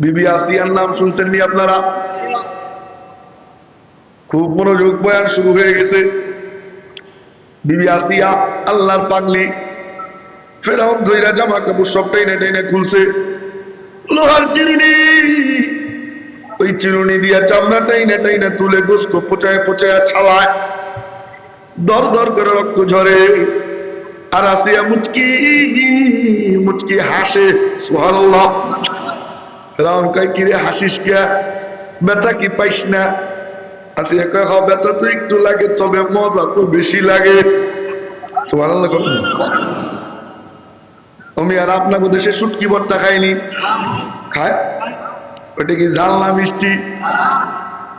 বিবি আসিয়ার নাম শুনছেন নি আপনারা? খুব মনোযোগ বয়ান শুরু হয়ে গেছে। বিবি আসিয়া আল্লাহর পাগলি। ধৈরা জামা কাপড় খুলছে। লোহার চিরুনি। ওই চিরুনি দিয়া চামড়া টাইনে টাইনে তুলে গোস্ত পচায় পচায় ছাওয়ায়। দর দর করে রক্ত ঝরে। আর আসিয়া মুচকি মুচকি হাসে, সুবহানাল্লাহ। ফেরাউন কয়, কিরে হাসিস কে? ব্যথা কি পাইস না? আসিয়া কয় হ ব্যথা তো একটু লাগে, তবে মজা তো বেশি লাগে। আমি আর আপনাকে দেশে শুটকি ভর্তা খাইনি খায়? ওটা কি জাল না মিষ্টি?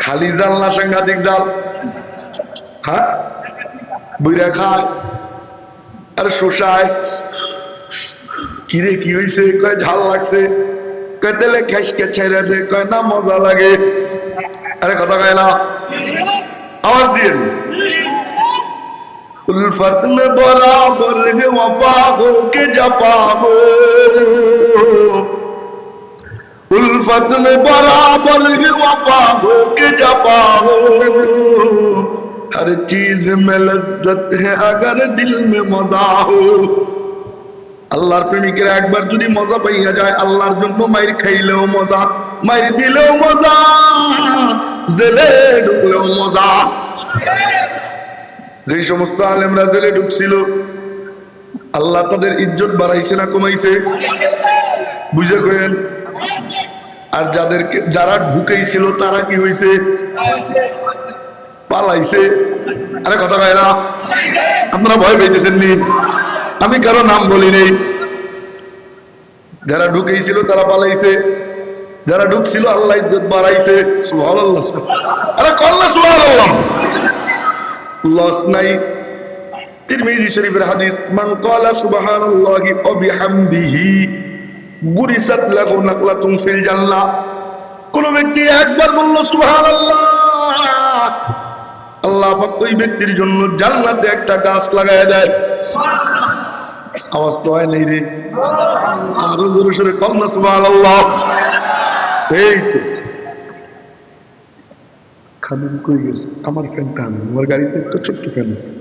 খালি জাল না সাংঘাতিক জাল? হ্যাঁ? বুইরা খায়? আর শোষায়? কিরে, কি হয়েছে কয়, ঝাল লাগছে? কয় তেলে খাইসকে ছেড়ে দে কয় না মজা লাগে আরে কথা কয় না আওয়াজ দিন उल्फत में बराबर है वफा हो के जपा हो उल्फत में बराबर है वफा हो के जपा हो हर चीज में लज्जत है अगर दिल में मजा हो আল্লাহর প্রেমিকেরা একবার যদি মজা পাইয়া যায়, আল্লাহর জন্য মায়ের খাইলেও মজা মায়ের দিলেও মজা, জেলে ঢুকলেও মজা। যে সমস্ত আলেমরা জেলে ঢুকছিল, আল্লাহ তাদের ইজ্জত বাড়াইছে না কমাইছে? বুঝে কয়েন আর যাদেরকে, যারা ঢুকেছিল তারা কি হয়েছে পালাইছে। আরে কথা না, আপনারা ভয় পেয়েছেন নি? আমি কারও নাম বলি নেই। যারা ঢুকেছিল তারা পালাইছে। যারা ঢুকছিল আল্লাহ ইজ্জত বাড়াইছে। লস নাই। তিরমিজি শরীফের হাদিস, মান গুরিসাত লাহু নাকলাতুন ফিল জান্নাহ কোন ব্যক্তি একবার বলল, সুবহানাল্লাহ। আল্লাহ পাক ওই ব্যক্তির জন্য জান্নাতে একটা গাছ লাগায় দেয়। আওয়াজ তো হয় নাই রে। আরও জোরে সরে সুবহানাল্লাহ। এই তো। খাদিম কই গেছে? আমার ফ্যানটা আনো। আমার গাড়িতে একটা ছোট্ট ফ্যান আছে।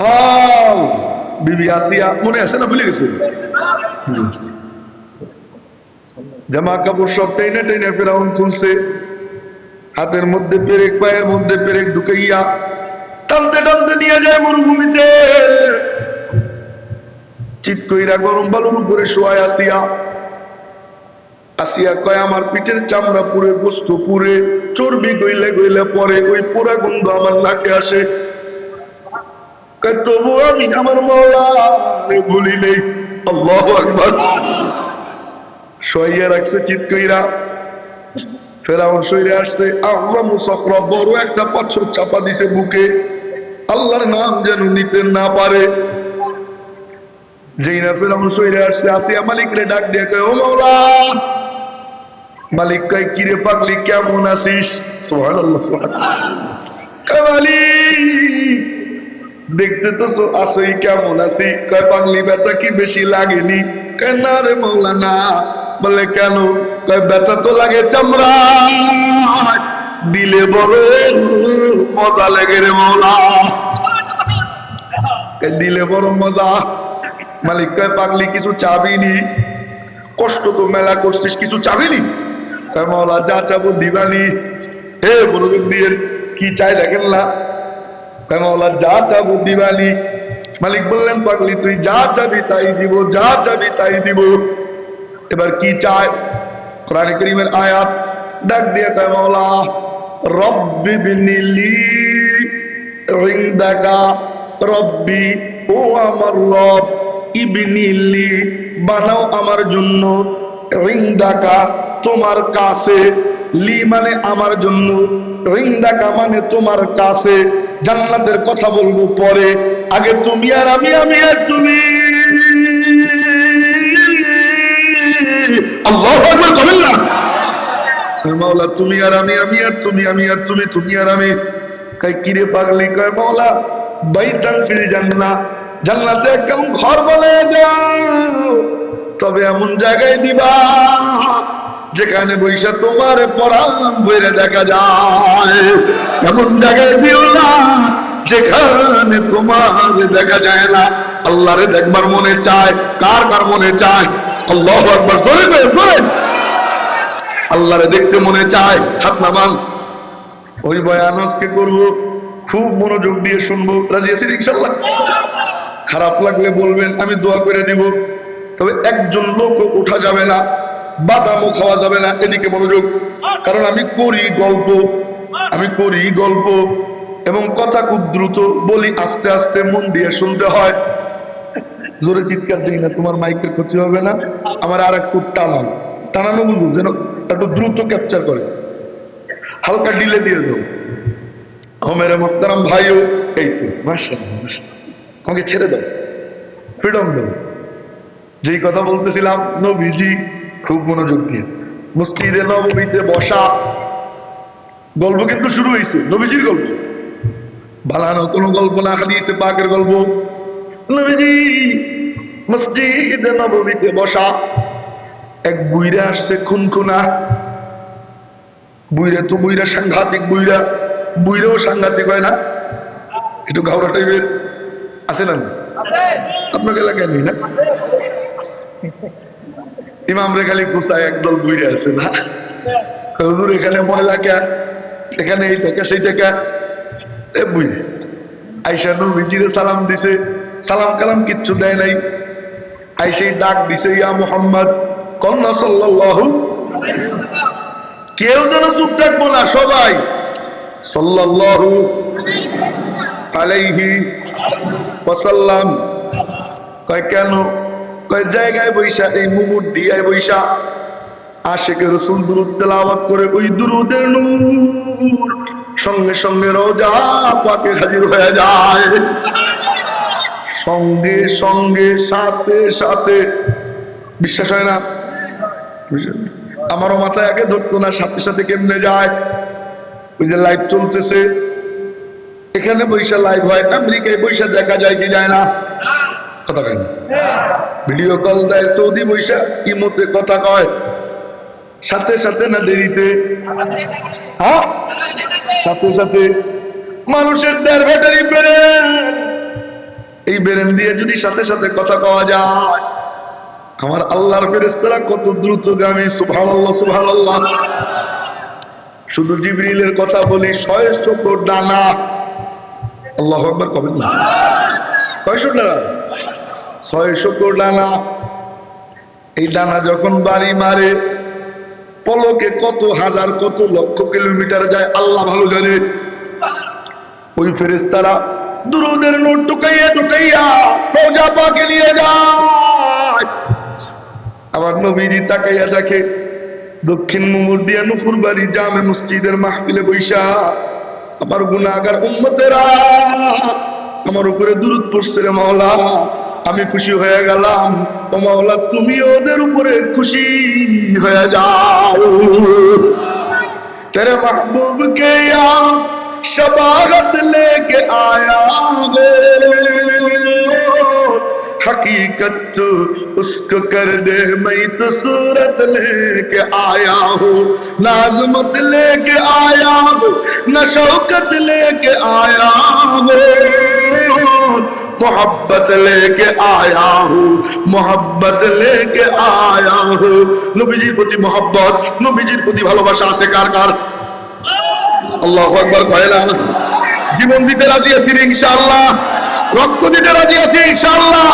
হাও বিবি আসিয়া মনে আছে না ভুলে গেছে। জামা কাপড় সব টেনে টেনে ফেরাউন খুলছে। হাতের মধ্যে পেরেক, পায়ের মধ্যে পেরেক ঢুকাইয়া টানতে টানতে নিয়ে যায় মরুভূমিতে। চিত কইরা গরম বালুর উপরে শোয়ায় আসিয়া আসিয়া কয়, আমার পিঠের চামড়া পুরে গোস্ত পুরে চর্বি গইলে গইলে পরে, ওই পোড়া গন্ধ আমার নাকে আসে। তবু আমি আমার মৌলা ভুলি নেই। আল্লাহ আকবার। শোয়াইয়া রাখছে চিত কইরা। ফেরাউন সইরে আসছে আমরা মুসফরা বড় একটা পাথর চাপা দিছে বুকে। আল্লাহর নাম যেন নিতে না পারে। কিরে পাগলি দেখতে তো আসই, কেমন আছি? কয়, পাগলি, ব্যথা কি বেশি লাগেনি? কয়, না রে মৌলা না। বলে, কেন? কয়, ব্যথা তো লাগে চামড়া। দিলে বড় মজা লাগে রে মৌলা দিলে বড় মজা। মালিক কয় পাগলি কিছু চাবিনি, কষ্ট তো মেলা করছিস, কিছু চাবিনি? কয়, মৌলা, যা চাবো দিবানি। হে মনোযোগ দিয়ে কি চাই দেখেন না? মৌলা, যা চাবো দিবানি। মালিক বললেন, পাগলি, তুই যা চাবি তাই দিব, যা চাবি তাই দিব। এবার কি চায়? কোরআনে করিমের আয়াত ডাক দিয়ে কয়, মৌলা, রব্বি বিনিলি, ইনদাকা, রব্বি, ও আমার রব। ইবনিলি বানাও আমার জন্য। ইনদাকা, তোমার কাছে। লি মানে আমার জন্য। ইনদাকা মানে তোমার কাছে। জান্নাতের কথা বলব পরে। আগে তুমি আর আমি আমি আর তুমি। আল্লাহু বলেন না। তুমি আর আমি আমি আর তুমি, আমি আর তুমি তুমি আর আমি। কয়, কিরে পাগলি, কয়, মাওলা বাইতান ফিল জান্নাহ জান্নাতে একদম ঘর বলে তবে এমন জায়গায় দিবা যেখানে বৈশা তোমার পরাণ বইরে দেখা যায়। এমন জায়গায় দিও না যেখানে তোমার দেখা যায় না। আল্লাহরে দেখবার মনে চায়, কার কার মনে চায়? আল্লাহ একবার জোরে জোরে জোরে। আল্লাহরে দেখতে মনে চায়, হাত নামান। ওই বয়ান আজকে করব, খুব মনোযোগ দিয়ে শুনব। রাজি আছি ইনশাল্লাহ? খারাপ লাগলে বলবেন আমি দোয়া করে দিব। তবে একজন লোক উঠা যাবে না বাদামও খাওয়া যাবে না এদিকে মনোযোগ। কারণ আমি করি গল্প আমি করি গল্প এবং কথা খুব দ্রুত বলি আস্তে আস্তে মন দিয়ে শুনতে হয়। জোরে চিৎকার দিই না তোমার মাইকের ক্ষতি হবে না আমার আর একটু টানান টানানো বুঝুন যেন একটু দ্রুত ক্যাপচার করে। হালকা ডিলে দিয়ে দাও। মেরে মোহতারাম ভাইও এই তো মাশাআল্লাহ, মাশাআল্লাহ। আমাকে ছেড়ে দাও। ফ্রিডম দাও। যেই কথা বলতেছিলাম, নবীজি খুব মনোযোগ দিয়ে, মসজিদে নবমীতে বসা, গল্প কিন্তু শুরু হয়েছে নবীজির গল্প। বানানো কোনো গল্প না হাদিসে পাকের গল্প। নবীজি, মসজিদে নবমীতে বসা, এক বুইরা আসছে খুনখুনা। বুইরা তো বুইরা সাংঘাতিক বুইরা। বুইরাও সাংঘাতিক হয় না। একটু ঘাওড়া টাইপের আছে না? আপনাকে এলাকায় নেই না? ইমাম রে খালি কুসায় একদল বুইরা আছে না? হুজুর, এখানে ময়লা কে? এখানে এই টাকা, সেই টাকা। এ বুই আইসা নবীজিরে সালাম দিছে। সালাম কালাম কিচ্ছু দেয় নাই। আইসে ডাক দিছে, ইয়া মুহাম্মদ কন্যা সাল্লাল্লাহু কেউ যেন চুপ থাকব না, সবাই। সাল্লাল্লাহু আলাইহি ওয়াসাল্লাম কয়, কেন? কয়, জায়গায় বৈশা, এই মুমুর দিয়ায় বৈশা আশেকে রসুল দুরুদ তেলাওয়াত করে ওই দুরুদের নূর সঙ্গে সঙ্গে রোজা পাকে হাজির হয়ে যায়। সঙ্গে সঙ্গে সাথে সাথে বিশ্বাস হয় না? আমারও মাথায় আগে ধরতো না, সাথে সাথে কেমনে যায়? ওই যে লাইট চলতেছে এখানে বৈশা লাইভ হয়, আমেরিকায় বৈশা দেখা যায় কি যায় না? কথা কেন ভিডিও কল দেয় সৌদি বৈশা ইমতে কথা কয়? সাথে সাথে না দেরিতে? হ্যাঁ? সাথে সাথে। মানুষের দেড় ব্যাটারি ব্রেন। এই ব্রেন দিয়ে যদি সাথে সাথে কথা কওয়া যায়। আমার আল্লাহর ফেরেস্তারা কত দ্রুত দ্রুতগামী সুবহানাল্লাহ সুবহানাল্লাহ। শুধু জিবরিলের কথা বলি ছয় শত ডানা। আল্লাহ একবার কবেন না। কয়শো ডানা? ছয় শত ডানা। এই ডানা যখন বাড়ি মারে, পলকে কত হাজার, কত লক্ষ কিলোমিটার যায়, আল্লাহ ভালো জানে। ওই ফেরেস্তারা দুরুদের নোট টুকাইয়া টুকাইয়া রোজা পাকে নিয়ে যায়। আমার নবীজি তাকাইয়া দেখে, দক্ষিণ মুমুর দিয়া নুপুর বাড়ি জামে মসজিদের মাহফিলে বৈশা আমার গুণাগার উম্মতেরা, আমার উপরে দূরত পড়ছে রে মাওলা। আমি খুশি হয়ে গেলাম। ও মাওলা তুমি ওদের উপরে খুশি হয়ে যাও। তেরে মাহবুব কে শবাগত লেকে আয়া हकीकत तो उसको कर दे मैं तो सूरत लेके आया हूँ नाजमत लेके आया हूँ न शौकत लेके आया हूँ मोहब्बत लेके आया हूँ मोहब्बत लेके आया हूँ নবীজির প্রতি মোহব্বত নবীজির প্রতি ভালোবাসা আছে কার কার আল্লাহ একবার কয় না জীবন দিতে রাজি আছি ইনশাআল্লাহ রক্ত দিতে রাজি আছি, ইনশাআল্লাহ।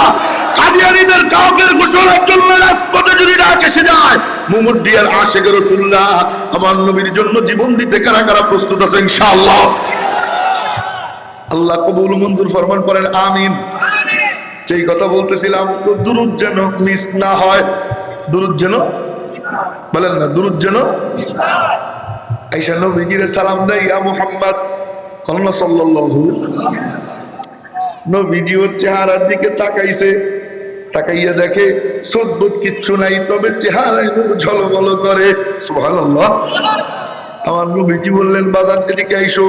কাদিয়ানীদের কাউকের ঘোষণার জন্য রাজপথে যদি ডাক এসে যায় মুমুদ্দিয়ার আশেকের রসুল্লাহ আমার নবীর জন্য জীবন দিতে কারা কারা প্রস্তুত আছে, ইনশাআল্লাহ। আল্লাহ কবুল মঞ্জুর ফরমান করেন, আমিন। যেই কথা বলতেছিলাম, তো দুরুদ যেন মিস না হয়। দুরুদ যেন বলেন না, দুরুদ যেন আইসা নবীজিরে সালাম দেয়, ইয়া মুহাম্মদ কল্লা সাল্লাল্লাহু নবীজি ওর চেহারার দিকে তাকাইছে, তাকাইয়া দেখে সদ্বুত কিচ্ছু নাই, তবে চেহারায় নূর ঝলমল করে, সুবহানাল্লাহ। আমার নবীজি বললেন, বাজার এদিকে আইসো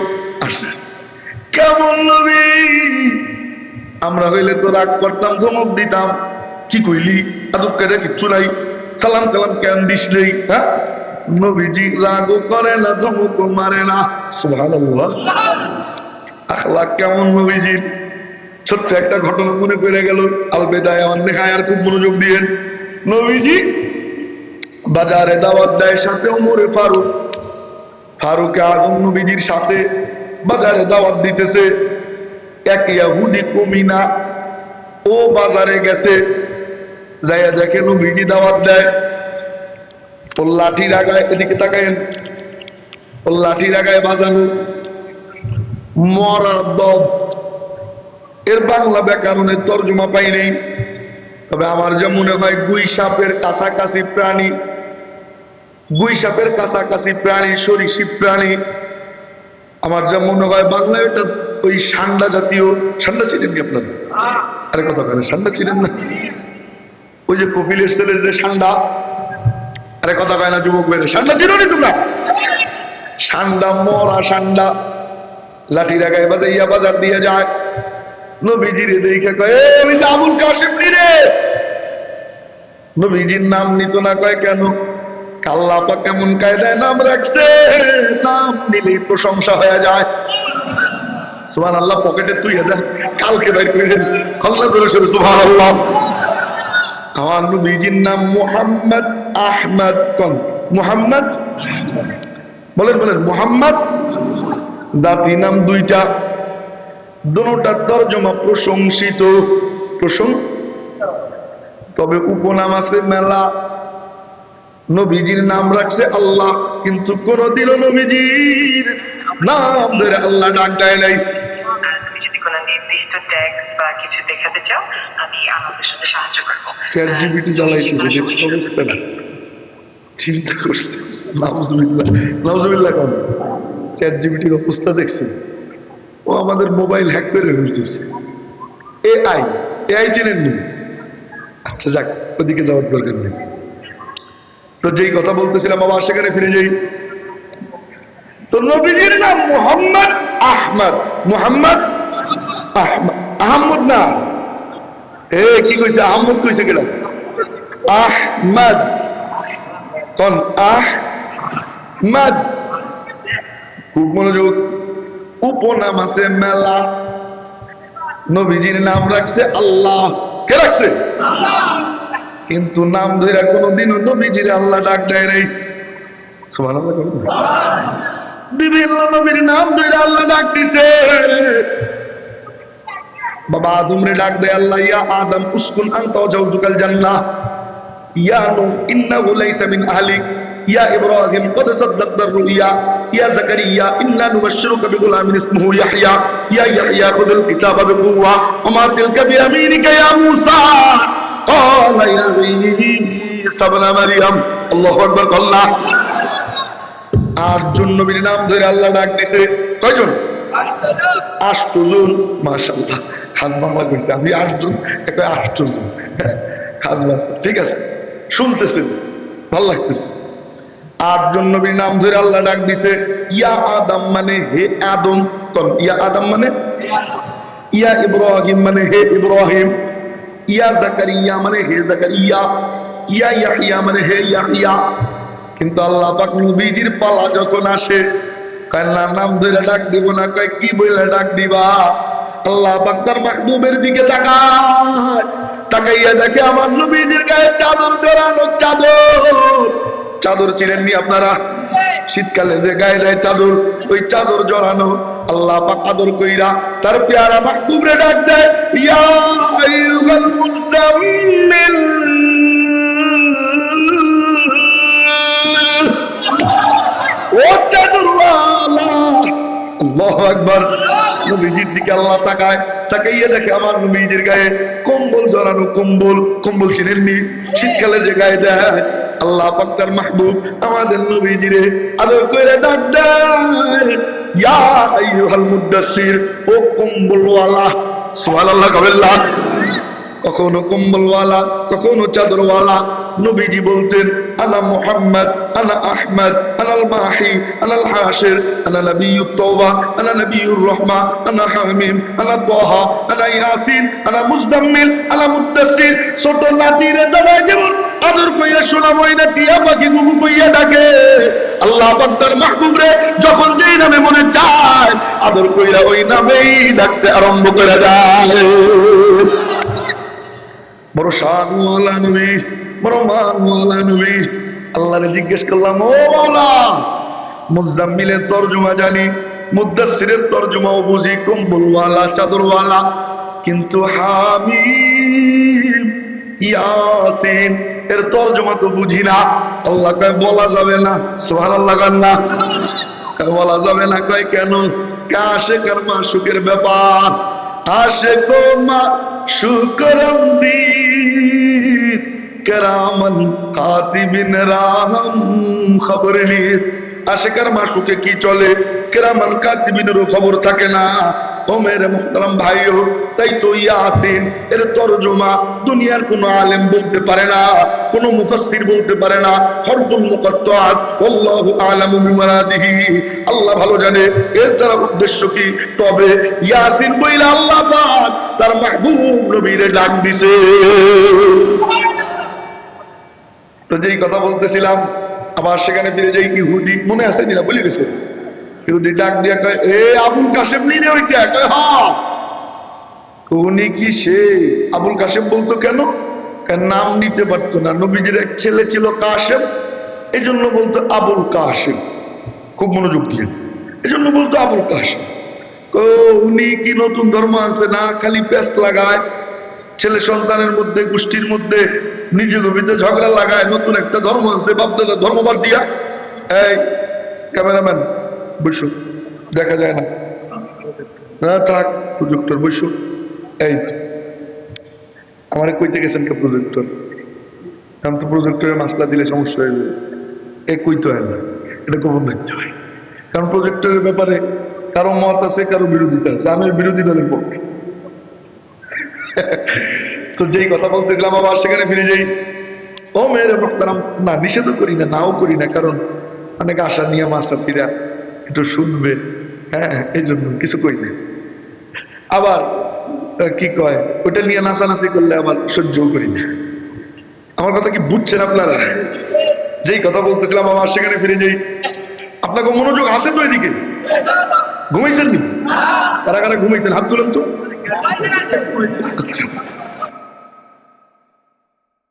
কেমন নবী? আমরা হইলে তো রাগ করতাম, ধমক দিতাম। কি কইলি? আদব কায়দা কিচ্ছু নাই। সালাম কালাম কেন দিস নেই? হ্যাঁ? নবীজি রাগও করে না, ধমকও মারে না। সুবহানাল্লাহ। আখলা কেমন নবীজির? ছোট্ট একটা ঘটনা মনে পড়ে গেল। আলবেদায় আমার আর খুব মনোযোগ দিয়েন। নবীজি বাজারে দাওয়াত দেয় সাথে ওমরে ফারুক। ফারুক আজম নবীজির সাথে বাজারে দাওয়াত দিতেছে। এক ইয়াহুদি কমিনা ও বাজারে গেছে। যাইয়া দেখে নবীজি দাওয়াত দেয়। ওর লাঠি রাগায় এদিকে তাকায়েন। ওর লাঠি রাগায় বাজানো মরা দব এর বাংলা ব্যাকরণের তর্জমা পাই নেই। তবে আমার যা মনে হয়, গুই সাপের কাছাকাছি প্রাণী, গুই সাপের কাছাকাছি প্রাণী সরীসৃপ প্রাণী, আমার যা মনে হয় বাংলায় এটা ওই সান্ডা জাতীয়, সান্ডা ছিলেন কি আপনার? আরে কথা কেন সান্ডা ছিলেন না? ওই যে কপিলের ছেলে যে সান্ডা, আরে কথা কয় না যুবক বেড়ে সান্ডা ছিল নি তোমরা? সান্ডা, মরা সান্ডা, লাঠি রাগায় বাজাইয়া বাজার দিয়ে যায়। নবীজিরে দেখে কয় "এ, ওই আবুল কাশিম নি রে। নবীজির নাম নিত না কয় কেন? আল্লাহ পাক কেমন কায়দায় নাম রাখছে নাম নিলেই প্রশংসা হয়ে যায়। সুবহান আল্লাহ পকেটে দেন কালকে করে দেন। আল্লাহ জোরে সরে সুবহান আল্লাহ আমার নবীজির নাম মুহাম্মদ আহমদ কোন? মুহাম্মদ? বলেন বলেন মুহাম্মদ? দাতি নাম দুইটা। দোনোটার তর্জমা প্রশংসিত। প্রশং তবে উপনাম আছে মেলা। নবীজির নাম রাখছে আল্লাহ কিন্তু কোনদিনও নবীজির নাম ধরে আল্লাহ ডাক দেয় নাই। কোনো চিন্তা করছে নাউজুবিল্লাহ। নাউজুবিল্লাহ কম। চ্যাট জিপিটির অবস্থা দেখছে ও আমাদের মোবাইল হ্যাক করে ফেলতেছে। এআই এআই চেনেননি আচ্ছা যাক, ওদিকে যাওয়ার দরকার নেই। তো যেই কথা বলতেছিলাম, আবার সেখানে ফিরে যাই। তো নবীজির নাম মোহাম্মদ আহমদ। মোহাম্মদ আহমদ না? এ, কি কইছে? আহমদ কইছে কেডা? আহমদ। কোন? আহমদ। খুব মনোযোগ। উপনাম আছে মেলা। নবীজির নাম রাখছে আল্লাহ। কে রাখছে? কিন্তু নাম ধরে কোনোদিনও নবীজির আল্লাহ ডাক দেয় নাই। বিভিন্ন নবীর নাম ধরে আল্লাহ ডাক দিছে। বাবা আদম রে ডাক দেয় আল্লাহ, ইয়া আদম, উসকুন আনতা জাউজুকাল জান্নাহ। ইয়া নূহ, ইন্নাহু লাইসা মিন আহলিক। ইয়া ইব্রাহিম, কদ সাদ্দাকতার রুইয়া। الرؤيا يا زكريا إنا نبشرك بغلام اسمه يحيى يا يحيى خذ الكتاب بقوة وما تلك بيمينك يا موسى قال يا عيسى ابن مريم الله أكبر الله আটজন নবীর নাম ধরে আল্লাহ ডাক দিছে কয়জন আষ্টজন মাশাল্লাহ খাস বাংলা কইছে আমি আটজন একটা আষ্টজন খাস বাংলা ঠিক আছে শুনতেছেন ভাল লাগতেছে আটজন নবীর নাম ধরে আল্লাহ ডাক দিছে, ইয়া আদম মানে হে আদম। ইয়া আদম মানে? ইয়া ইব্রাহিম মানে হে ইব্রাহিম। ইয়া জাকারিয়া মানে হে জাকারিয়া। ইয়া ইয়াহিয়া মানে হে ইয়াহিয়া। কিন্তু আল্লাহ পাক নবীজির পালা যখন আসে, কয়, না, নাম ধরে ডাক দিব না। কয়, কি বলে ডাক দিবা? আল্লাহ পাক তার মাহবুবের দিকে তাকায়, তাকাইয়া দেখে আমার নবীজির গায়ে চাদর জড়ানো চাদর। চাদর চিনেন নি আপনারা? শীতকালে যে গায়ে দেয় চাদর, ওই চাদর জড়ানো আল্লাহ পাক আদর কইরা তার পেয়ারা মাহবুবরে ডাক দেয় ও নবীজির দিকে আল্লাহ তাকায়, তাকাইয়া দেখে আমার নবীজির গায়ে কম্বল জড়ানো কম্বল কম্বল চিনেননি শীতকালে যে গায়ে দেয় আল্লাহ পাক্তার মাহবুব আমাদের নবীজিরে আদর করে ডাক ও কম্বলওয়ালা। সুবহানাল্লাহ কাবিল্লাহ কখনো কম্বলওয়ালা, কখনো চাদরওয়ালা। নবীজি বলতেন, আনা মুহাম্মদ, আনা আহমদ আনাল মাহি আনাল হাসির আনা নবিয়ুত তওবা, আনা নবিয়ুর রহমা, আনা হামিম, আনা তাহা, আনা ইয়াসিন, আনা মুজাম্মিল, আনা মুদাসসির। ছোট নাতিরে দাদা, যেমন আদর কইয়া শোনাবো না টিয়া পাখি গুগু কইয়া ডাকে। আল্লাহ বান্দার মাহবুব রে, যখন যেই নামে মনে চায়, আদর কইরা ওই নামেই ডাকতে আরম্ভ করে যায় বড় শানওয়ালা নবী, বড় মানওয়ালা নবী। আল্লাহরে জিজ্ঞেস করলাম, ও মুজাম্মিলের তরজমা জানি, মুদাসসিরের তরজমাও বুঝি কম্বলওয়ালা, চাদরওয়ালা। কিন্তু হামি ইয়াসিন এর তরজমা তো বুঝি না। আল্লাহ কয়, বলা যাবে না। সুবহানাল্লাহ আল্লাহ কয়, বলা যাবে না। কয়, কেন? কাশে কর্মা সুখের ব্যাপার। মা কেরামন রাহম, খবর নিস। আশেকার মাসুকে কি চলে? কেরামান কাতিবিনেরও খবর থাকে না। ও মেরে মোহতারাম ভাইও তাই তো ইয়াসিন, এর তরজমা দুনিয়ার কোনো আলেম বলতে পারে না, কোনো মুফাসসির বলতে পারে না, হরফুল মুকাত্তাত আল্লাহু আলামু বিমারাদিহি। আল্লাহ ভালো জানে, এর দ্বারা উদ্দেশ্য কি? তবে ইয়াসিন বইলে আল্লাহ পাক তার মাহবুব নবীরে ডাক দিছে। তো যেই কথা বলতেছিলাম, আবার সেখানে ফিরে যাই ইহুদি, মনে আছে নিরা বলি গেছে। ইহুদি ডাক দিয়া কয়, এ আবুল কাশেম নি রে ওইটা। কয় হ্যাঁ উনি কি সে আবুল কাশেম বলতো কেন? নাম নিতে পারতো না। নবীজির এক ছেলে ছিল কাশেম। এই জন্য বলতো আবুল কাশেম। খুব মনোযোগ দিয়ে। এই জন্য বলতো আবুল কাশেম। ও উনি কি নতুন ধর্ম আছে না, খালি প্যাস লাগায়। ছেলে সন্তানের মধ্যে, গোষ্ঠীর মধ্যে নিজের ভিতরে ঝগড়া লাগায়। নতুন একটা ধর্ম আছে বাপদাদা ধর্মবাদ দিয়া। এই ক্যামেরাম্যান বসো দেখা যায় না। না, থাক প্রজেক্টর বসো এই। আমারে কইতে গেছেন কে প্রজেক্টর আমি তো প্রজেক্টরের মাসলা দিলে সমস্যা হয়ে যাবে এ কইতে হয় না। এটা গোপন রাখতে হয়। কারণ প্রজেক্টরের ব্যাপারে কারও মত আছে, কারও বিরোধিতা আছে। আমি বিরোধী দলের পক্ষে। তো যেই কথা বলতেছিলাম, আবার সেখানে ফিরে যাই। ও মেয়ের মোহতারাম না, নিষেধও করি না, নাও করি না। কারণ অনেক আশা নিয়ে মাসাসিরা একটু শুনবে। হ্যাঁ এই জন্য কিছু কই না আবার কি কয় ওটা নিয়ে নাচানাচি করলে আবার সহ্যও করি না। আমার কথা কি বুঝছেন আপনারা? যেই কথা বলতেছিলাম, আবার সেখানে ফিরে যাই। আপনাকে মনোযোগ আছে তো এদিকে? ঘুমাইছেন নি? কারা কারা ঘুমাইছেন? হাত তুলেন তো। আচ্ছা।